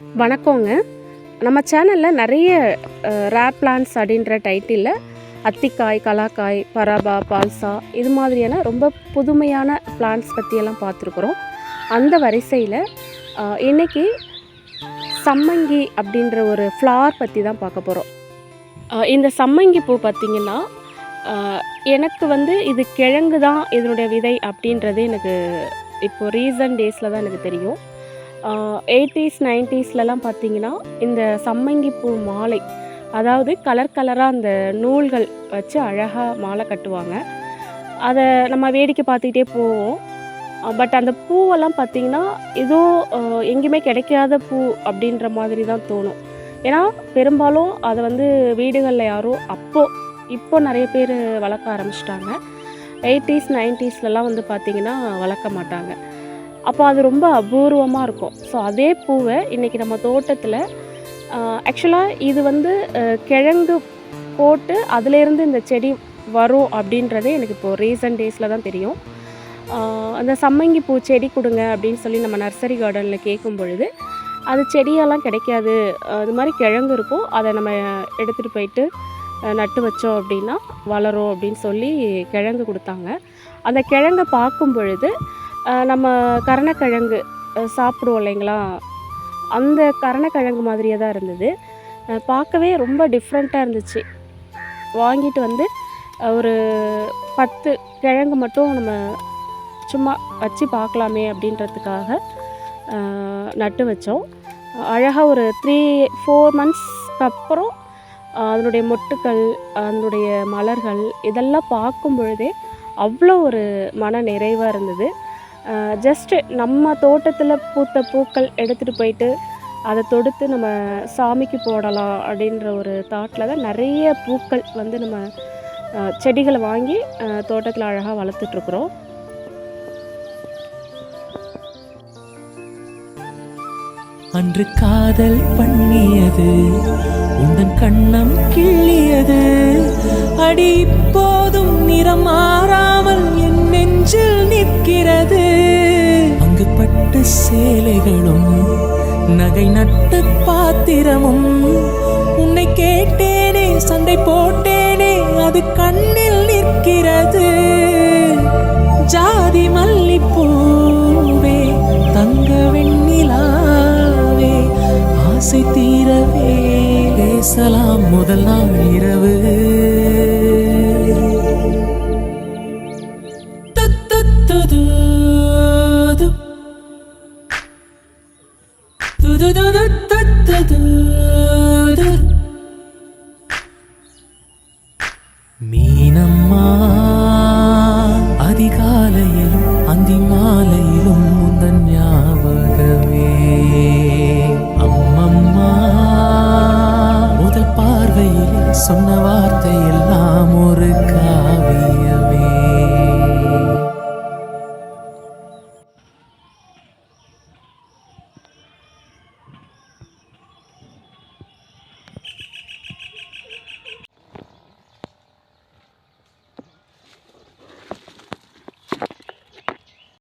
வணக்கங்க. நம்ம சேனலில் நிறைய ரேப் பிளான்ஸ் அப்படின்ற டைட்டிலில் அத்திக்காய் கலாக்காய் பராபா பால்சா இது மாதிரியான ரொம்ப புதுமையான பிளான்ஸ் பற்றியெல்லாம் பார்த்துருக்குறோம். அந்த வரிசையில் இன்றைக்கி சம்மங்கி அப்படின்ற ஒரு ஃப்ளார் பற்றி தான் பார்க்க போகிறோம் இந்த சம்மங்கி பூ பார்த்திங்கன்னா எனக்கு வந்து இது கிழங்கு தான் இதனுடைய விதை அப்படின்றது எனக்கு இப்போது ரீசன்ட் டேஸில் தான் எனக்கு தெரியும். எயிட்டிஸ் நைன்ட்டீஸ்லலாம் பார்த்தீங்கன்னா இந்த சம்மங்கி பூ மாலை அதாவது கலர் கலராக அந்த நூல்கள் வச்சு அழகாக மாலை கட்டுவாங்க. அதை நம்ம வேடிக்கை பார்த்துக்கிட்டே போவோம். பட் அந்த பூவெல்லாம் பார்த்திங்கன்னா ஏதோ எங்கேயுமே கிடைக்காத பூ அப்படின்ற மாதிரி தான் தோணும். ஏன்னா பெரும்பாலும் அதை வந்து வீடுகளில் யாரும் அப்போ இப்போ நிறைய பேர் வளர்க்க ஆரம்பிச்சிட்டாங்க. எயிட்டிஸ் நைன்ட்டீஸ்லலாம் வந்து பார்த்திங்கன்னா வளர்க்க மாட்டாங்க. அப்போ அது ரொம்ப அபூர்வமாக இருக்கும். ஸோ அதே பூவை இன்றைக்கி நம்ம தோட்டத்தில் ஆக்சுவலாக இது வந்து கிழங்கு போட்டு அதுலேருந்து இந்த செடி வரும் அப்படின்றதே எனக்கு இப்போது ரீசன்ட் டேஸில் தான் தெரியும். அந்த சம்மங்கி பூ செடி கொடுங்க அப்படின்னு சொல்லி நம்ம நர்சரி கார்டனில் கேட்கும் பொழுது அது செடியெல்லாம் கிடைக்காது. அது மாதிரி கிழங்கு இருக்கும். அதை நம்ம எடுத்துகிட்டு போயிட்டு நட்டு வச்சோம் அப்படின்னா வளரும் அப்படின்னு சொல்லி கிழங்கு கொடுத்தாங்க. அந்த கிழங்கை பார்க்கும் பொழுது நம்ம கரணக்கிழங்கு சாப்பிடுவோம் இல்லைங்களா? அந்த கரணக்கிழங்கு மாதிரியே தான் இருந்தது. பார்க்கவே ரொம்ப டிஃப்ரெண்ட்டாக இருந்துச்சு. வாங்கிட்டு வந்து ஒரு பத்து கிழங்கு மட்டும் நம்ம சும்மா வச்சு பார்க்கலாமே அப்படின்றதுக்காக நட்டு வச்சோம். அழகாக ஒரு த்ரீ ஃபோர் மந்த்ஸ்க்கு அப்புறம் அதனுடைய மொட்டுக்கள் அதனுடைய மலர்கள் இதெல்லாம் பார்க்கும் பொழுதே அவ்வளோ ஒரு மன நிறைவாக இருந்தது. ஜஸ்ட்டு நம்ம தோட்டத்தில் பூத்த பூக்கள் எடுத்துகிட்டு போயிட்டு அதை தொடுத்து நம்ம சாமிக்கு போடலாம் அப்படின்ற ஒரு தாட்டில் தான் நிறைய பூக்கள் வந்து நம்ம செடிகளை வாங்கி தோட்டத்தில் அழகாக வளர்த்துட்ருக்குறோம் அன்று காதல் பண்ணியது உந்தன் கண்ணம் கிள்ளியது. அடி போதும் நிறம் மாறாமல் என் நெஞ்சில் அங்கு சேலைகளும் நகை நட்டு பாத்திரமும். உன்னை கேட்டேனே சண்டை போட்டேனே அது கண்ணில் நிற்கிறது. ஜாதி மல்லிப்பூவே தங்க வெண்ணிலாவே ஆசை தீரவே பேசலாம் முதல் நாள் இரவு. do do do do do do